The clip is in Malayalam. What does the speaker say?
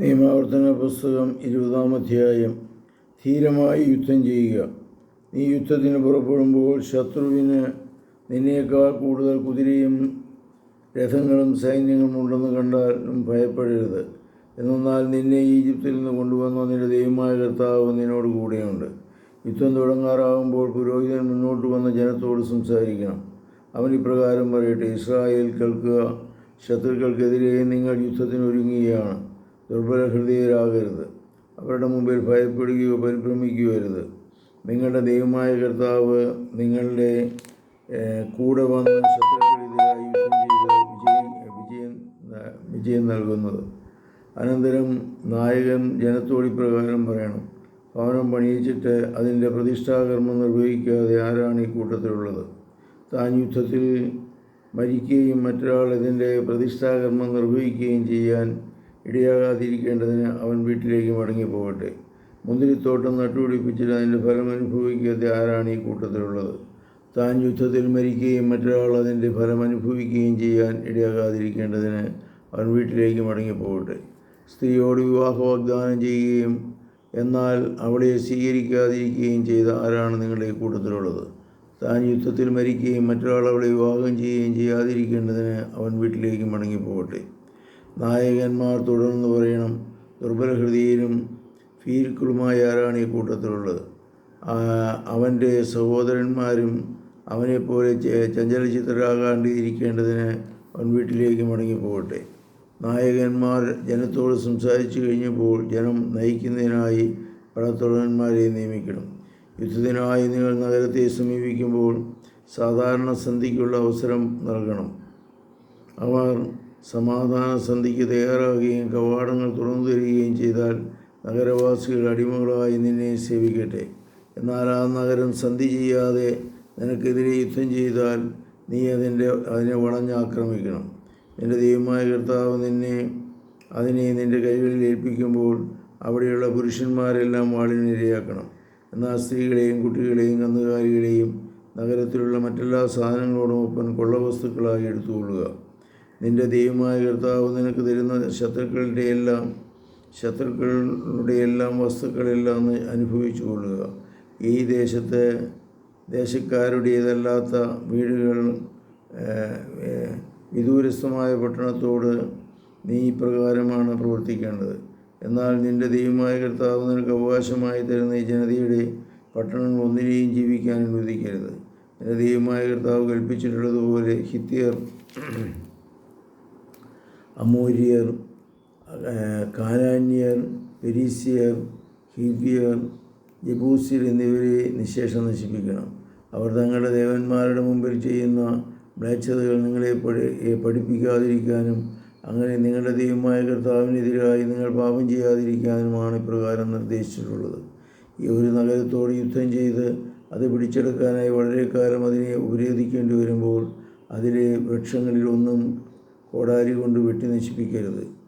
നിയമാവർത്തന പുസ്തകം ഇരുപതാം അധ്യായം. ധീരമായി യുദ്ധം ചെയ്യുക. നീ യുദ്ധത്തിന് പുറപ്പെടുമ്പോൾ ശത്രുവിന് നിന്നേക്കാൾ കൂടുതൽ കുതിരയും രഥങ്ങളും സൈന്യങ്ങളും ഉണ്ടെന്ന് കണ്ടാലും ഭയപ്പെടരുത്. എന്നാൽ നിന്നെ ഈജിപ്തിൽ നിന്ന് കൊണ്ടുവന്ന നിന്റെ ദൈവമായ കർത്താവ് നിന്നോട് കൂടെയുണ്ട്. യുദ്ധം തുടങ്ങാറാകുമ്പോൾ പുരോഹിതൻ മുന്നോട്ട് വന്ന ജനത്തോട് സംസാരിക്കണം. അവൻ ഇപ്രകാരം പറയട്ടെ ഇസ്രായേൽ കേൾക്കുക ശത്രുക്കൾക്കെതിരെ നിങ്ങൾ യുദ്ധത്തിന് ഒരുങ്ങുകയാണ്. ദുർബല ഹൃദയരാകരുത് അവരുടെ മുമ്പിൽ ഭയപ്പെടുകയോ പരിഭ്രമിക്കുകയോ അരുത്. നിങ്ങളുടെ ദൈവമായ കർത്താവ് നിങ്ങളുടെ കൂടെ വന്ന് ശത്രുക്കളെതിരായി യുദ്ധം വിജയി വിജയം വിജയം നൽകുന്നത്. അനന്തരം നായകൻ ജനത്തോട് ഇപ്രകാരം പറയണം. ഭവനം പണിയിച്ചിട്ട് അതിന്റെ പ്രതിഷ്ഠാകർമ്മം നിർവഹിക്കാതെ ആരാണ് ഈ കൂട്ടത്തിലുള്ളത്? താൻ യുദ്ധത്തിൽ മരിക്കുകയും മറ്റൊരാൾ ഇതിന്റെ പ്രതിഷ്ഠാകർമ്മം നിർവഹിക്കുകയും ചെയ്യാൻ ഇടയാകാതിരിക്കേണ്ടതിന് അവൻ വീട്ടിലേക്ക് മടങ്ങിപ്പോകട്ടെ. മുന്തിരിത്തോട്ടം നട്ടുപിടിപ്പിച്ചിട്ട് അതിന്റെ ഫലം അനുഭവിക്കാതെ ആരാണ് ഈ കൂട്ടത്തിലുള്ളത്? താൻ യുദ്ധത്തിൽ മരിക്കുകയും മറ്റൊരാൾ അതിന്റെ ഫലം അനുഭവിക്കുകയും ചെയ്യാൻ ഇടയാകാതിരിക്കേണ്ടതിന് അവൻ വീട്ടിലേക്ക് മടങ്ങിപ്പോകട്ടെ. സ്ത്രീയോട് വിവാഹ വാഗ്ദാനം ചെയ്യുകയും എന്നാൽ അവളെ സ്വീകരിക്കാതിരിക്കുകയും ചെയ്ത ആരാണ് നിങ്ങളുടെ കൂട്ടത്തിലുള്ളത്? താൻ യുദ്ധത്തിൽ മരിക്കുകയും മറ്റൊരാൾ അവളെ വിവാഹം ചെയ്യുകയും ചെയ്യാതിരിക്കേണ്ടതിന് അവൻ വീട്ടിലേക്ക് മടങ്ങിപ്പോകട്ടെ. നായകന്മാർ തുടർന്ന് പറയണം. ദുർബല ഹൃദയനും ഫീരുക്കളുമായ ആരാണ് ഈ കൂട്ടത്തിലുള്ളത്? അവന്റെ സഹോദരന്മാരും അവനെപ്പോലെ ചെ- ചഞ്ചലചിത്തരാകാണ്ടിരിക്കേണ്ടതിന് അവൻ വീട്ടിലേക്ക് മടങ്ങിപ്പോകട്ടെ. നായകന്മാർ ജനത്തോട് സംസാരിച്ചു കഴിഞ്ഞപ്പോൾ ജനം നയിക്കുന്നതിനായി പടത്തുടന്മാരെ നിയമിക്കണം. യുദ്ധത്തിനായി നിങ്ങൾ നഗരത്തെ സമീപിക്കുമ്പോൾ സാധാരണ സന്ധിക്കുള്ള അവസരം നൽകണം. അവർ സമാധാന സന്ധിക്ക് തയ്യാറാകുകയും കവാടങ്ങൾ തുറന്നു തരികയും ചെയ്താൽ നഗരവാസികൾ അടിമകളായി നിന്നെ സേവിക്കട്ടെ. എന്നാൽ ആ നഗരം സന്ധി ചെയ്യാതെ നിനക്കെതിരെ യുദ്ധം ചെയ്താൽ നീ അതിന്റെ അതിനെ വളഞ്ഞാക്രമിക്കണം. നിന്റെ ദൈവമായ കർത്താവ് നിന്നെ അതിനെ നിന്റെ കൈകളിൽ ഏൽപ്പിക്കുമ്പോൾ അവിടെയുള്ള പുരുഷന്മാരെല്ലാം വാളിനിരയാക്കണം എന്നാൽ സ്ത്രീകളെയും കുട്ടികളെയും കന്നുകാലികളെയും നഗരത്തിലുള്ള മറ്റെല്ലാ സാധനങ്ങളോടും ഒപ്പം കൊള്ളവസ്തുക്കളായി എടുത്തുകൊള്ളുക. നിന്റെ ദൈവമായ കർത്താവ് നിനക്ക് തരുന്ന ശത്രുക്കളുടെ എല്ലാം ശത്രുക്കളുടെ എല്ലാം വസ്തുക്കളെല്ലാം അനുഭവിച്ചു കൊള്ളുക. ഈ ദേശത്ത് ദേശക്കാരുടേതല്ലാത്ത വീടുകൾ വിദൂരസ്ഥമായ പട്ടണത്തോട് നീ ഇപ്രകാരമാണ് പ്രവർത്തിക്കേണ്ടത്. എന്നാൽ നിന്റെ ദൈവമായ കർത്താവ് നിനക്ക് അവകാശമായി തരുന്ന ഈ ജനതയുടെ പട്ടണങ്ങൾ ഒന്നിനെയും ജീവിക്കാൻ അനുവദിക്കരുത്. നിന്റെ ദൈവമായ കർത്താവ് കൽപ്പിച്ചിട്ടുള്ളതുപോലെ ഹിത്യർ അമൂര്യർ കാനാന്യർ പെരീസിയർ ഹിവ്യർ ജബൂസിയർ എന്നിവരെ നിശേഷം നശിപ്പിക്കണം. അവർ തങ്ങളുടെ ദേവന്മാരുടെ മുമ്പിൽ ചെയ്യുന്ന മ്ലേച്ഛതകൾ നിങ്ങളെ പഠി പഠിപ്പിക്കാതിരിക്കാനും അങ്ങനെ നിങ്ങളുടെ ദൈവമായ കർത്താവിനെതിരായി നിങ്ങൾ പാപം ചെയ്യാതിരിക്കാനുമാണ് ഇപ്രകാരം നിർദ്ദേശിച്ചിട്ടുള്ളത്. ഈ ഒരു നഗരത്തോട് യുദ്ധം ചെയ്ത് അത് പിടിച്ചെടുക്കാനായി വളരെ കാലം അതിനെ ഉപരോധിക്കേണ്ടി വരുമ്പോൾ അതിലെ വൃക്ഷങ്ങളിലൊന്നും കോടാരി കൊണ്ട് വെട്ടി നശിപ്പിക്കരുത്.